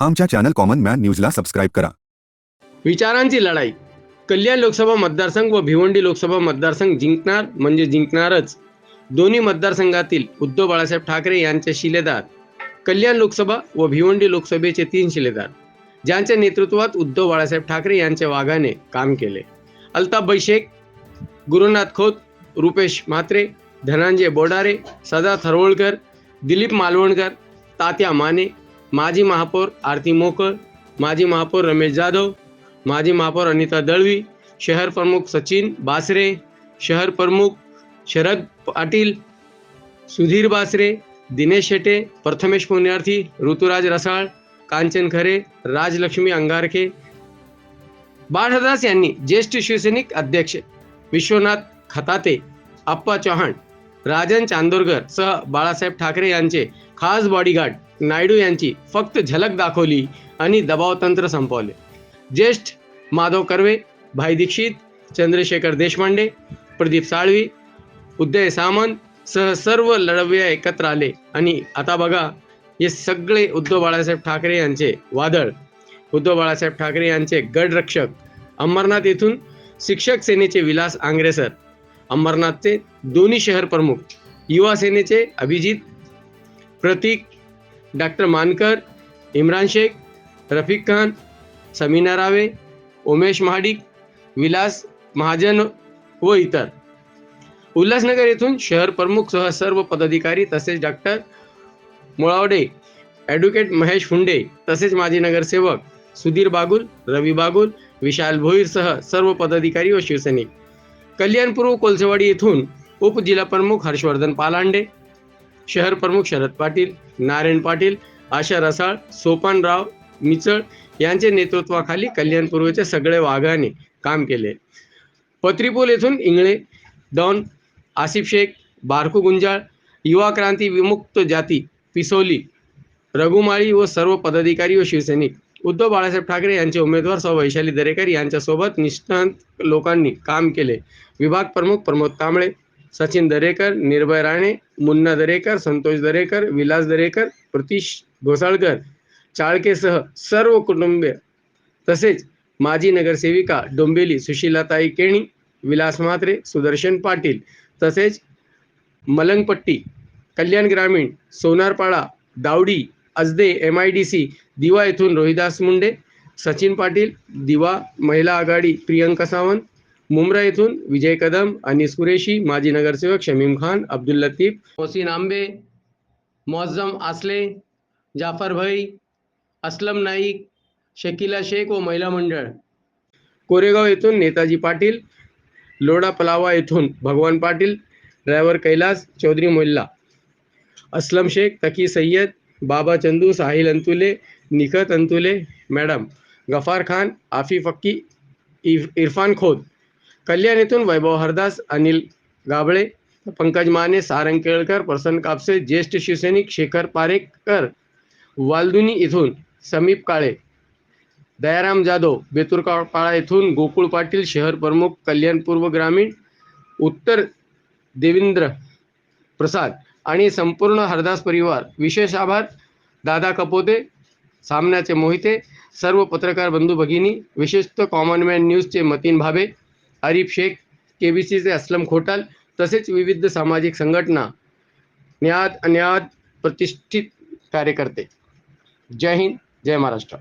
आमच्या channel common man न्यूजला subscribe करा. विचारांची लढाई. कल्याण लोकसभा मतदारसंघ व भिवंडी लोकसभा मतदारसंघ जिंकणार म्हणजे जिंकणारच. दोन्ही मतदारसंघातील उद्धव बाळासाहेब ठाकरे यांचे शिलेदार कल्याण लोकसभा व भिवंडी लोकसभेचे तीन शिलेदार ज्यांच्या नेतृत्वात उद्धव बाळासाहेब ठाकरे यांच्या वाघाने काम केले. अल्ताफ शेख गुरुनाथ खोत रुपेश म्हात्रे धनंजय बोडारे सदा थरवळकर दिलीप मालवणकर तात्या माने माजी महापौर आरती मोकळ माजी महापौर रमेश जाधव माजी महापौर अनिता दळवी शहर प्रमुख सचिन बासरे शहर प्रमुख शरद पाटील सुधीर बासरे दिनेश शेटे प्रथमेश पुण्यार्थी ऋतुराज रसाळ कांचन खरे राजलक्ष्मी अंगारखे बाळदास यांनी ज्येष्ठ शिवसैनिक अध्यक्ष विश्वनाथ खताते आप्पा चव्हाण राजन चांदोरकर सह बाळासाहेब ठाकरे यांचे खास बॉडीगार्ड नायडू यांची फक्त झलक दाखवली आणि दबावतंत्र संपवले. ज्येष्ठ माधव कर्वे भाई दीक्षित चंद्रशेखर देशपांडे प्रदीप साळवी उदय सामंत सह सर्व लढवय्या एकत्र आले. आणि आता बघा हे सगळे उद्धव बाळासाहेब ठाकरे यांचे वादळ. उद्धव बाळासाहेब ठाकरे यांचे गडरक्षक अंबरनाथ येथून शिक्षक सेनेचे विलास आंग्रेसर. अंबरनाथचे दोन्ही शहर प्रमुख युवा सेनेचे अभिजित प्रतीक डॉक्टर मानकर इम्रान शेख रफिक खान समीना रावे उमेश महाडिक विलास महाजन व इतर. उल्हासनगर येथून शहर प्रमुख सह सर्व पदाधिकारी तसेच डॉक्टर मुळावडे ॲडव्होकेट महेश फुंडे तसेच माजी नगरसेवक सुधीर बागुल रवी बागुल विशाल भोईरसह सर्व पदाधिकारी व शिवसैनिक कल्याणपूर्व कोलसेवाडी येथून उपजिल्हा प्रमुख हर्षवर्धन पालांडे शहर प्रमुख शरद पाटील नारायण पाटील आशा रसाळ सोपानराव मिचळ यांच्या नेतृत्वाखाली कल्याण पूर्वचे सगळे वाघाने काम केले. पत्रीपूल येथून इंगळे डॉन आसिफ शेख बारकू गुंजाळ युवा क्रांती विमुक्त जाती पिसोली रघुमाळी व सर्व पदाधिकारी व शिवसैनिक उद्धव बाळासाहेब ठाकरे यांचे उमेदवार सौ वैशाली दरेकर यांच्यासोबत निष्ठांत लोकांनी काम केले. विभाग प्रमुख प्रमोद कांबळे सचिन दरेकर निर्भय राणे मुन्ना दरेकर संतोष दरेकर विलास दरेकर प्रतीश घोसाळकर चाळकेसह सर्व कुटुंबीय तसेच माजी नगरसेविका डोंबिवली सुशीलाताई केणी विलास म्हात्रे सुदर्शन पाटील तसेच मलंगपट्टी कल्याण ग्रामीण Sonarpada Davdi Ajde M I D C Diva येथून रोहिदास मुंडे सचिन पाटील दिवा महिला आघाडी प्रियंका सावंत मुंब्रा येथून विजय कदम अनिस कुरेशी माजी नगरसेवक शमीम खान अब्दुल लतीफ मोहसिन आंबे मोअज्जम आसले जाफर भाई असलम नाईक शकिला शेख व महिला मंडळ. कोरेगाव येथून नेताजी पाटील लोडा पलावा येथून भगवान पाटील ड्रायव्हर कैलास चौधरी मोल्ला असलम शेख तकी सय्यद बाबा चंदू, साहिल अंतुले, निखत अंतुले, मॅडम, गफार खान आफिफ अक्की इरफान खोत, कल्याण येथून वैभव हरदास, अनिल गाबळे, पंकज माने, सारंग केळकर, प्रसन्न कापसे, ज्येष्ठ शिवसैनिक शेखर पारेकर, वालदुनी येथून समीप काळे, दयाराम जाधव बेतुरपाळा येथून गोकुळ पाटील, शहर प्रमुख कल्याण पूर्व ग्रामीण, उत्तर देवेंद्र प्रसाद आणि संपूर्ण हरदास परिवार विशेष आभार. दादा कपोते सामन्याचे मोहिते सर्व पत्रकार बंधू भगिनी विशेषतः कॉमन मॅन न्यूजचे मतीन भाबे आरिफ शेख के बी सीचे असलम खोटाल तसेच विविध सामाजिक संघटना न्याद अन्याद प्रतिष्ठित कार्यकर्ते. जय हिंद जय महाराष्ट्र.